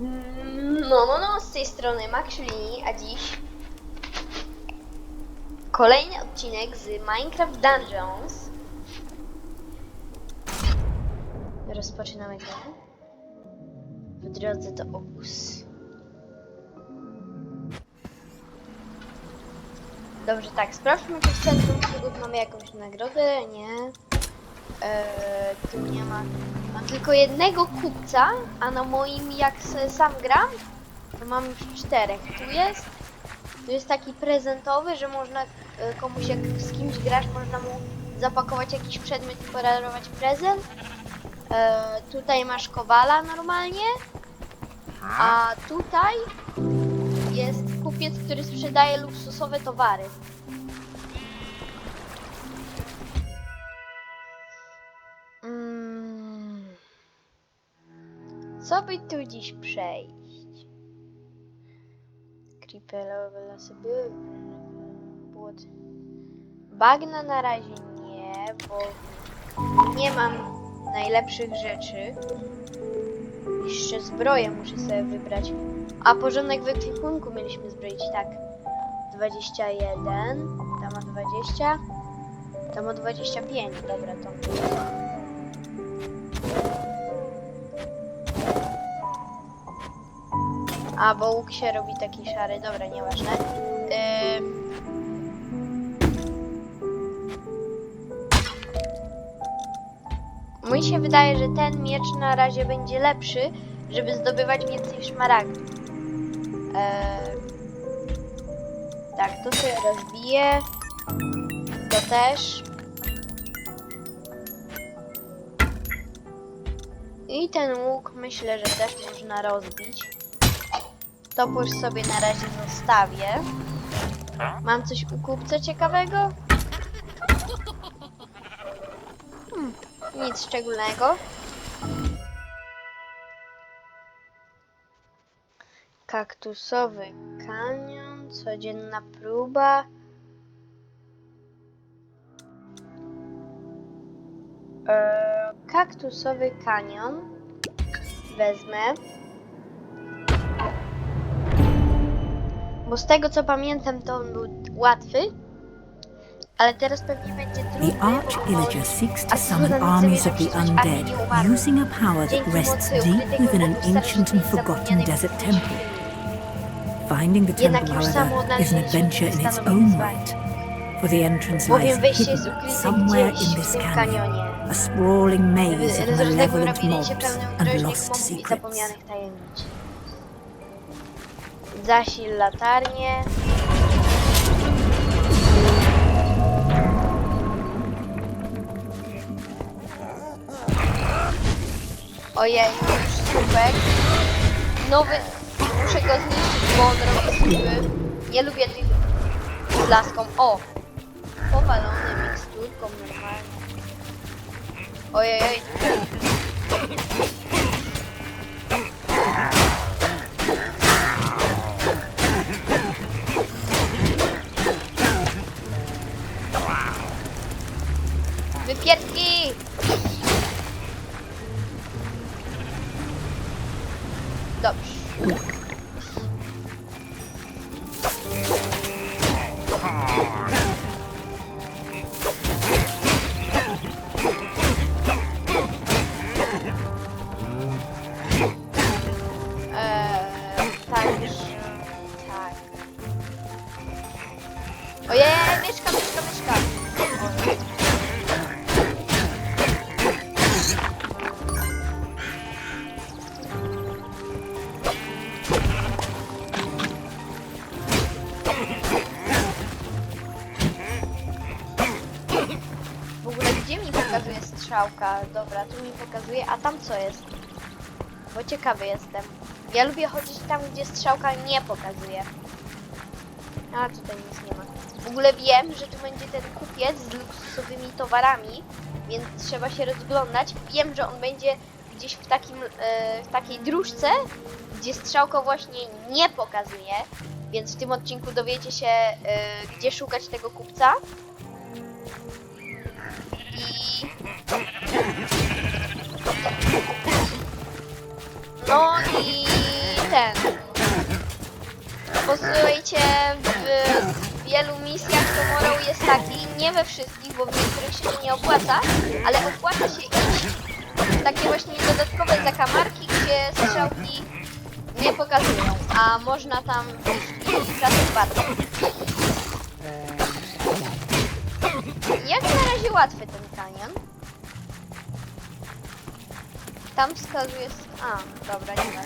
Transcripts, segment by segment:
No, no, no, z tej strony Maxlini, a dziś kolejny odcinek z Minecraft Dungeons. Rozpoczynamy grę. W drodze do obóz. Dobrze, tak, sprawdźmy, czy w centrum przygód mamy jakąś nagrodę. Nie. Eee, tu nie ma. Mam tylko jednego kupca, a na moim jak sam gram, to mam już czterech. Tu jest, tu jest taki prezentowy, że można e, komuś jak z kimś grasz, można mu zapakować jakiś przedmiot i podarować prezent. E, tutaj masz kowala normalnie, a tutaj jest kupiec, który sprzedaje luksusowe towary. Co by tu dziś przejść? Creeperowe lasy były. Płot. Bagna na razie nie, bo nie mam najlepszych rzeczy. Jeszcze zbroję muszę sobie wybrać. A porządek w ekwipunku mieliśmy zbroić, tak. 21, tam ma 20, tam ma 25, dobra, to A, bo łuk się robi taki szary, dobra, nieważne. Ym... Mi się wydaje, że ten miecz na razie będzie lepszy, żeby zdobywać więcej szmaragdów. Tak, to sobie rozbiję. To też. I ten łuk myślę, że też można rozbić. Topór sobie na razie zostawię. Mam coś u kupca ciekawego? Hmm, nic szczególnego. Kaktusowy kanion, codzienna próba. Eee, kaktusowy kanion. Wezmę. Bo z tego co pamiętam, to on był łatwy. Ale teraz pewnie będzie trudny. The Arch-Illager seeks to summon armies of the undead using a power that rests deep within an ancient and forgotten desert temple. Finding the temple, however, is an adventure in its own right. For the entrance lies hidden somewhere in this canyon, a sprawling maze of malevolent mobs and lost secrets. Zasil latarnię. Ojej, już słupek. Nowy. Muszę go zniszczyć, bo on robi słupy. Nie lubię tych z laską. O! Powalony miksturką normalnie. Ojej, oj. Pokazuje, a tam co jest? Bo ciekawy jestem. Ja lubię chodzić tam, gdzie strzałka nie pokazuje. A tutaj nic nie ma. W ogóle wiem, że tu będzie ten kupiec z luksusowymi towarami, więc trzeba się rozglądać. Wiem, że on będzie gdzieś w, takim, e, w takiej dróżce, gdzie strzałka właśnie nie pokazuje, więc w tym odcinku dowiecie się, e, gdzie szukać tego kupca. I... No i Posłuchajcie, w wielu misjach to morał jest taki, nie we wszystkich, bo w niektórych się nie opłaca, ale opłaca się iść w takie właśnie dodatkowe zakamarki, gdzie strzałki nie pokazują, a można tam iść i trafić bardzo. Jak na razie łatwy ten kanion. Tam wskazuje... A, dobra, nie ma.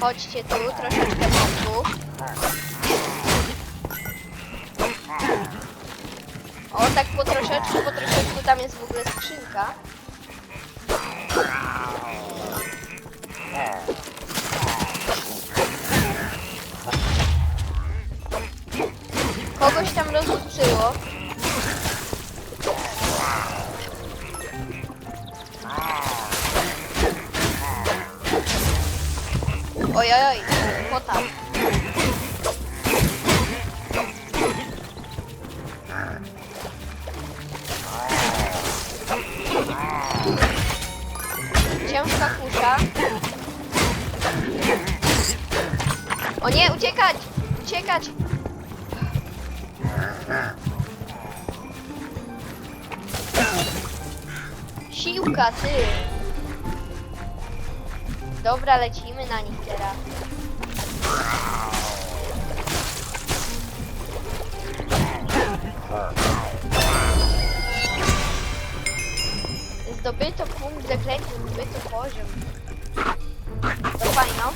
Chodźcie tu, troszeczkę boku. O, tak po troszeczku, po troszeczku, tam jest w ogóle skrzynka. Kogoś tam rozłączyło. Oj, oj, oj, potam. Ciężka kusza. O nie, uciekać! Uciekać! Siłka, ty! Dobra, lecimy na nich teraz. Zdobyto punkt zaklęcia, zdobyto poziom. To fajno.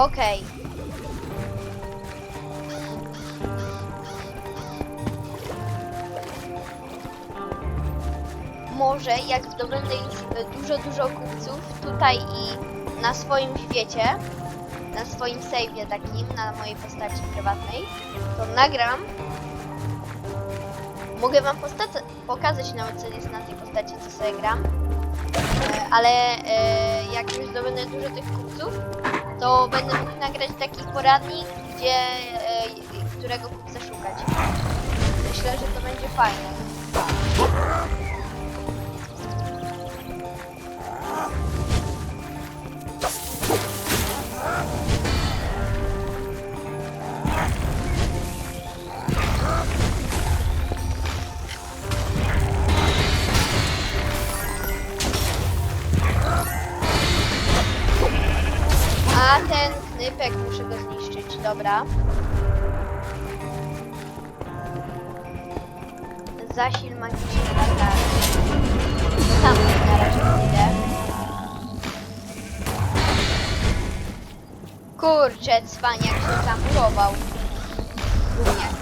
Okej. Może jak zdobędę już e, dużo, dużo kupców tutaj i na swoim świecie, na swoim save'ie takim, na mojej postaci prywatnej, to nagram. Mogę wam pokazać nawet co jest na tej postaci, co sobie gram. E, Ale e, jak już zdobędę dużo tych kupców, to będę mógł nagrać taki poradnik, gdzie e, którego kupca szukać. Myślę, że to będzie fajne. Dobra. Zasil magiczny latarni. To tam na razie idę. Kurczę, cwaniak się zamurował. Gówniak.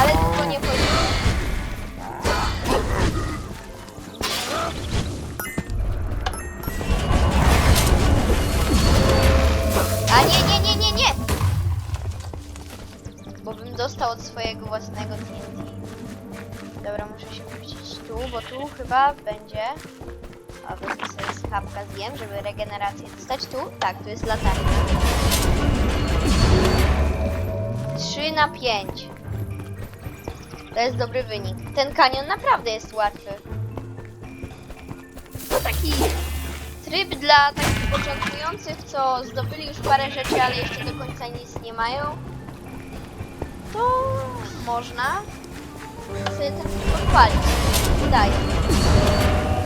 Ale tylko nie chodzi. Własnego TNT. Dobra, muszę się wrócić tu, bo tu chyba będzie... A wezmę sobie skapka zjem, żeby regenerację dostać. Tu? Tak, tu jest latarnia. 3 na 5. To jest dobry wynik. Ten kanion naprawdę jest łatwy. To taki tryb dla takich początkujących, co zdobyli już parę rzeczy, ale jeszcze do końca nic nie mają, to można sobie ten tryb odpalić. Wydaje.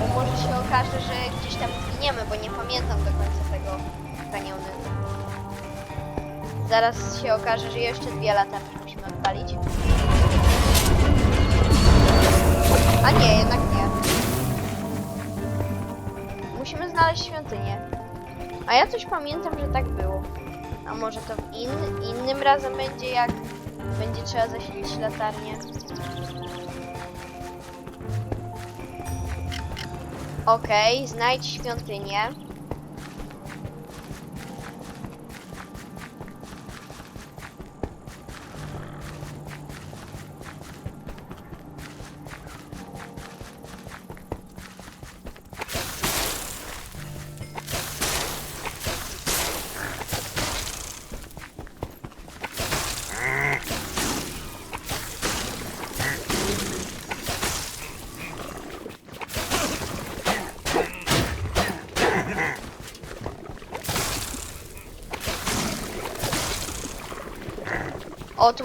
Bo może się okaże, że gdzieś tam zginiemy, bo nie pamiętam do końca tego kanionu. Zaraz się okaże, że jeszcze dwie latarki musimy odpalić. A nie, jednak nie. Musimy znaleźć świątynię. A ja coś pamiętam, że tak było. A może to in, innym razem będzie, jak będzie trzeba zasilić latarnię. Okej, znajdź świątynię. O, tu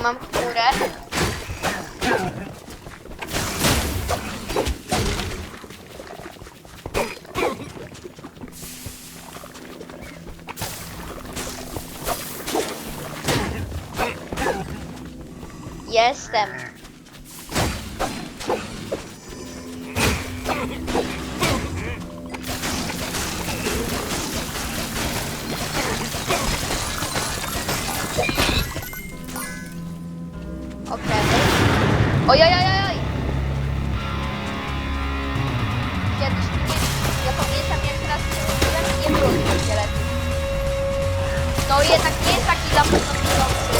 jednak nie jest taki zapoczątkujący.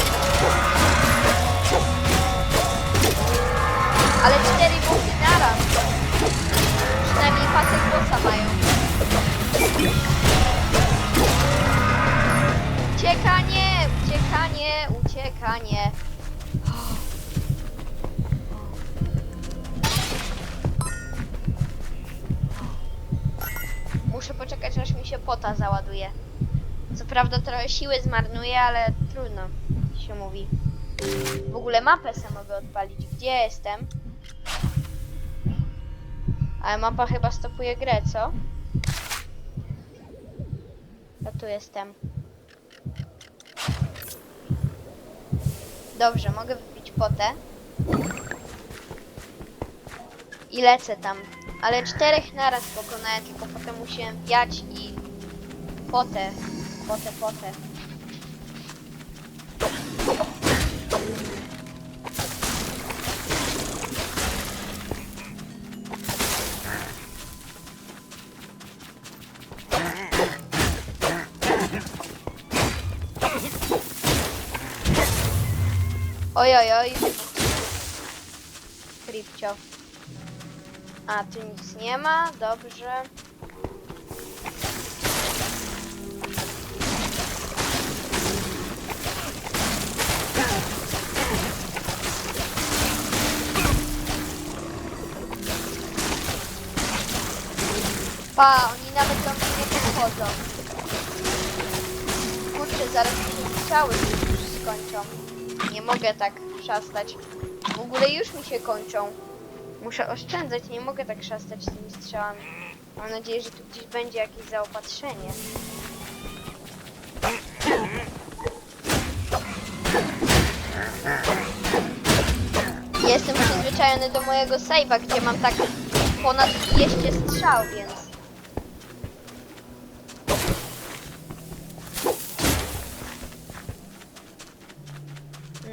Ale cztery buchy naraz. Przynajmniej pasek bossa mają. Uciekanie, uciekanie, uciekanie. Muszę poczekać, aż mi się pota załaduje. Prawda trochę siły zmarnuję, ale trudno się mówi. W ogóle mapę sobie mogę odpalić. Gdzie jestem? Ale mapa chyba stopuje grę, co? Ja tu jestem. Dobrze, mogę wypić potę. I lecę tam. Ale czterech naraz pokonałem, tylko potem musiałem wiać i potę, potę, potę. Oj, oj, oj. Kripcio. A, tu nic nie ma, dobrze. Pa, oni nawet do mnie nie podchodzą. Kurczę, zaraz mi się strzały już skończą. Nie mogę tak szastać. W ogóle już mi się kończą. Muszę oszczędzać, nie mogę tak szastać tymi strzałami. Mam nadzieję, że tu gdzieś będzie jakieś zaopatrzenie. Jestem przyzwyczajony do mojego save'a, gdzie mam tak ponad 200 strzał, więc...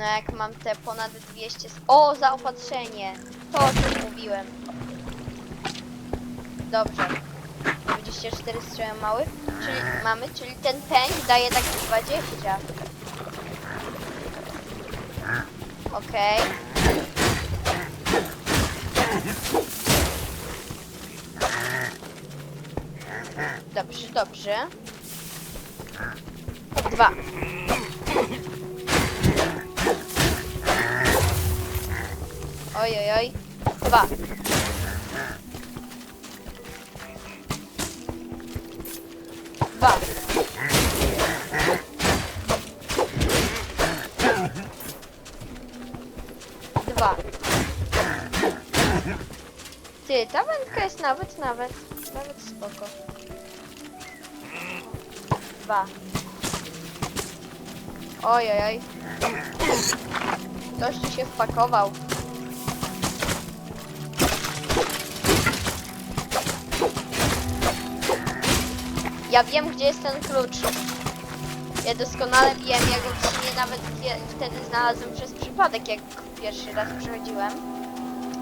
No jak mam te ponad 200... s- O, zaopatrzenie! To o czym mówiłem. Dobrze. 24 strzały mały, czyli mamy, czyli ten pęk daje tak 20. Okej. Dobrze, dobrze. Dwa. Oj, oj, oj. Dwa. Dwa. Ty, ta wędka jest nawet, nawet, nawet spoko. Dwa. Oj, oj, oj. Ktoś tu się wpakował. Ja wiem, gdzie jest ten klucz. Ja doskonale wiem, ja go w sumie nawet wtedy znalazłem przez przypadek, jak pierwszy raz przechodziłem.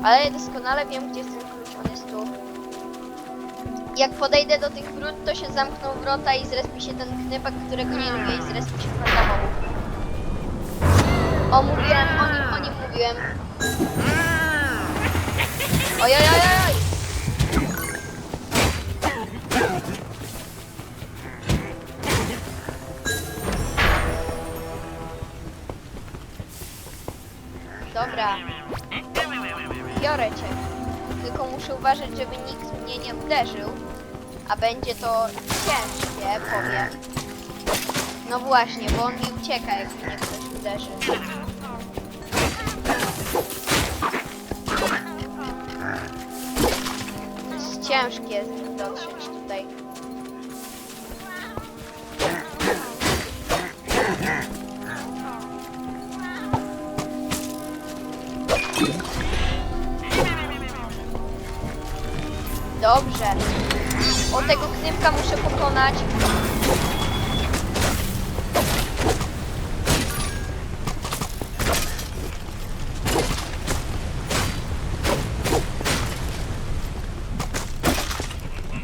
Ale ja doskonale wiem, gdzie jest ten klucz, on jest tu. Jak podejdę do tych wrót, to się zamkną wrota i zrespi się ten knypak, którego nie lubię i zrespi się fantamowy. O, mówiłem, o nim, o nim mówiłem. Oj, uważać, żeby nikt mnie nie uderzył. A będzie to ciężkie, powiem. No właśnie, bo on mi ucieka, jak mnie ktoś uderzy. Ciężkie dotrzeć tutaj. Dobrze. Tego knywka muszę pokonać.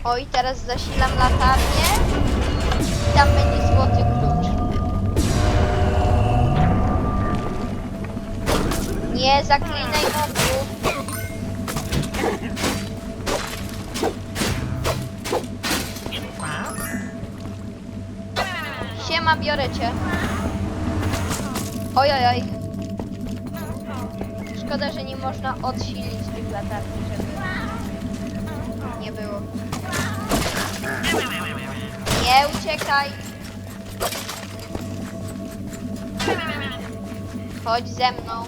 O i teraz zasilam latarnię. I tam będzie złoty klucz. Nie zaklinaj biorę cię. Oj, oj, oj. Szkoda, że nie można odsilić tych latarni, żeby nie było. Nie uciekaj. Chodź ze mną.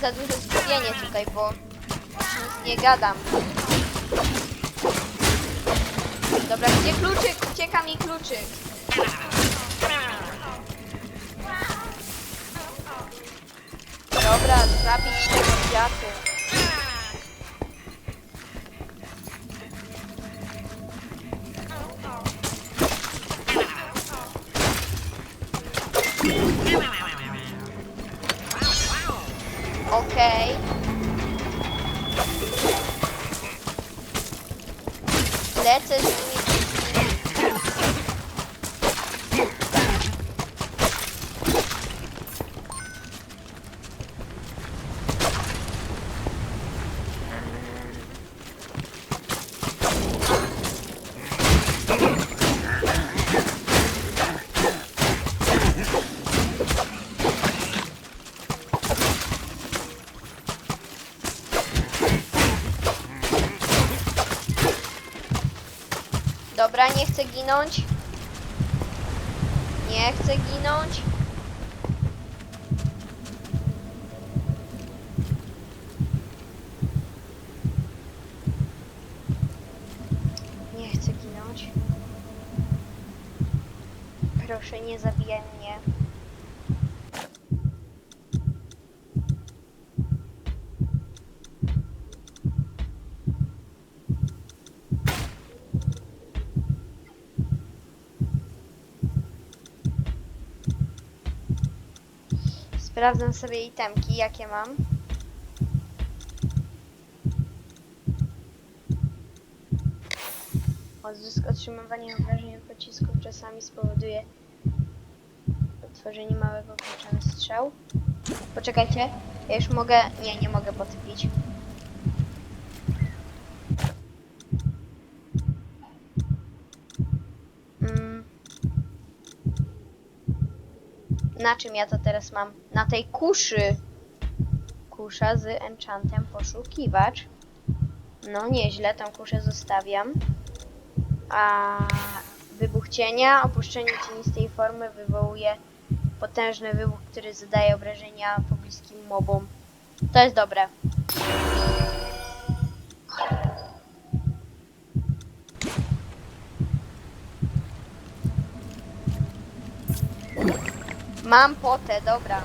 Za duże skupienie tutaj, bo nic nie gadam. Dobra, gdzie kluczyk? Ucieka mi kluczyk. Dobra, zabić tego kwiatu. Dobra, nie chcę ginąć. Nie chcę ginąć. Nie chcę ginąć. Proszę, nie zabijaj mnie. Sprawdzam sobie itemki, jakie mam. Odzysk otrzymywanie obrażeń pocisków czasami spowoduje utworzenie małego klucza na strzał. Poczekajcie, ja już mogę... Nie, nie mogę podpić. Na czym ja to teraz mam? Na tej kuszy. Kusza z enchantem poszukiwacz. No nieźle, tą kuszę zostawiam. A wybuch cienia, opuszczenie cienistej formy wywołuje potężny wybuch, który zadaje obrażenia pobliskim mobom. To jest dobre. Mam potę, dobra.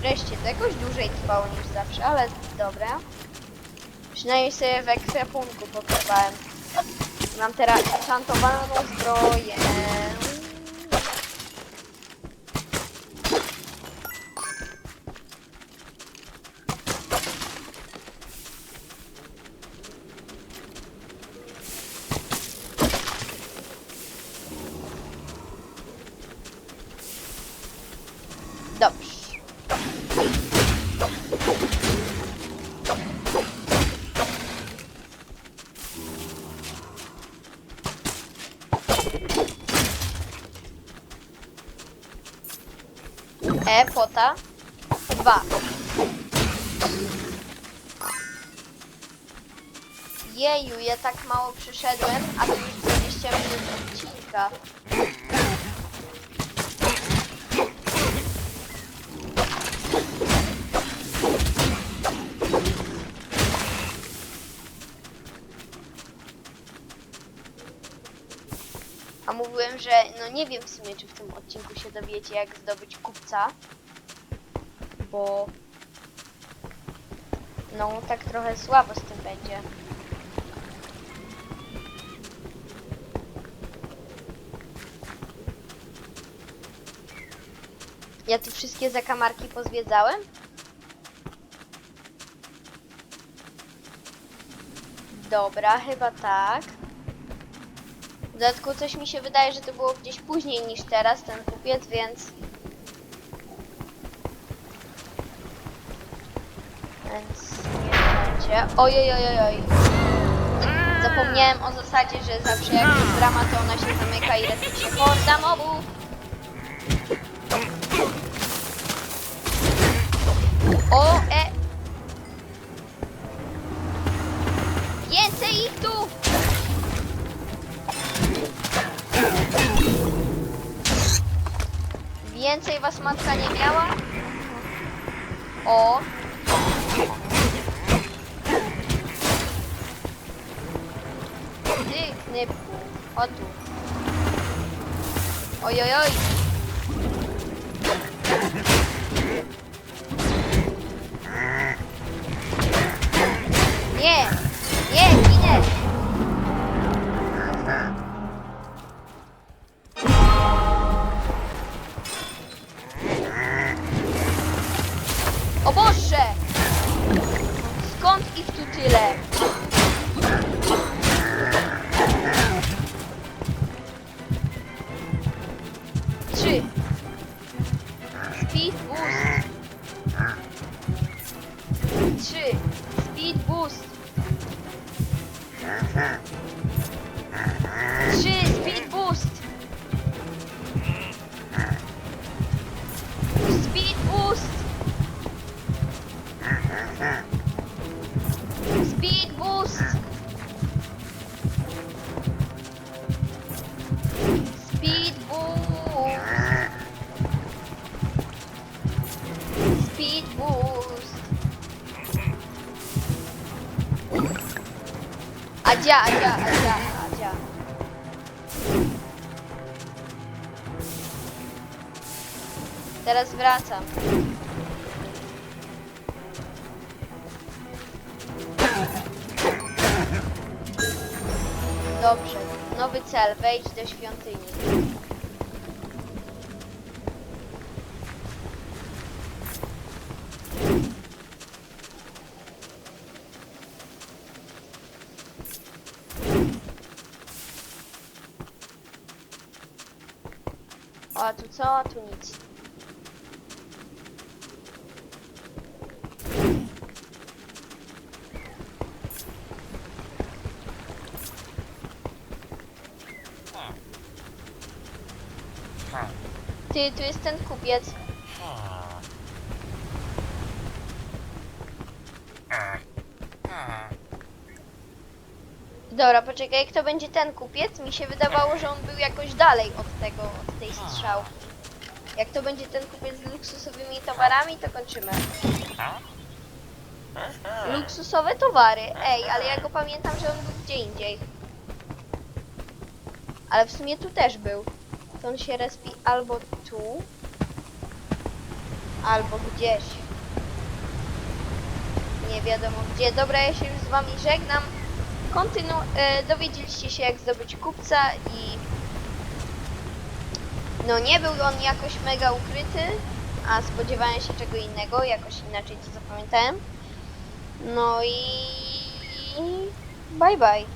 Wreszcie, to jakoś dłużej trwało niż zawsze, ale dobra. Przynajmniej sobie w ekwipunku pokrywałem. Mam teraz enchantowaną zbroję. Dobrze. E, pota. Dwa. Jeju, ja tak mało przyszedłem, a to już 20 minut odcinka. A mówiłem, że no nie wiem w sumie, czy w tym odcinku się dowiecie, jak zdobyć kupca. Bo no tak trochę słabo z tym będzie. Ja tu wszystkie zakamarki pozwiedzałem? Dobra, chyba tak. W dodatku coś mi się wydaje, że to było gdzieś później niż teraz ten kupiec, więc... Więc nie będzie. Ojej, ojej, oj. Zapomniałem o zasadzie, że zawsze jak jest brama, to ona się zamyka i respi się horda mobów. O! Ty, knyp. O tu. Oj, oj, oj. Nie! Nie, 3. Speed boost. 3, Adzia, adzia, adzia, adzia. Teraz wracam. Dobrze. Nowy cel. Wejdź do świątyni. Co? Tu nic. Ty, tu jest ten kupiec. Dobra, poczekaj, kto będzie ten kupiec? Mi się wydawało, że on był jakoś dalej od tego, od tej strzałki. Jak to będzie ten kupiec z luksusowymi towarami, to kończymy. Luksusowe towary. Ej, ale ja go pamiętam, że on był gdzie indziej. Ale w sumie tu też był. To on się respi albo tu, albo gdzieś. Nie wiadomo gdzie. Dobra, ja się już z wami żegnam. Kontynu... E, dowiedzieliście się jak zdobyć kupca i... No nie był on jakoś mega ukryty, a spodziewałem się czego innego, jakoś inaczej to zapamiętałem. No i... Bye bye.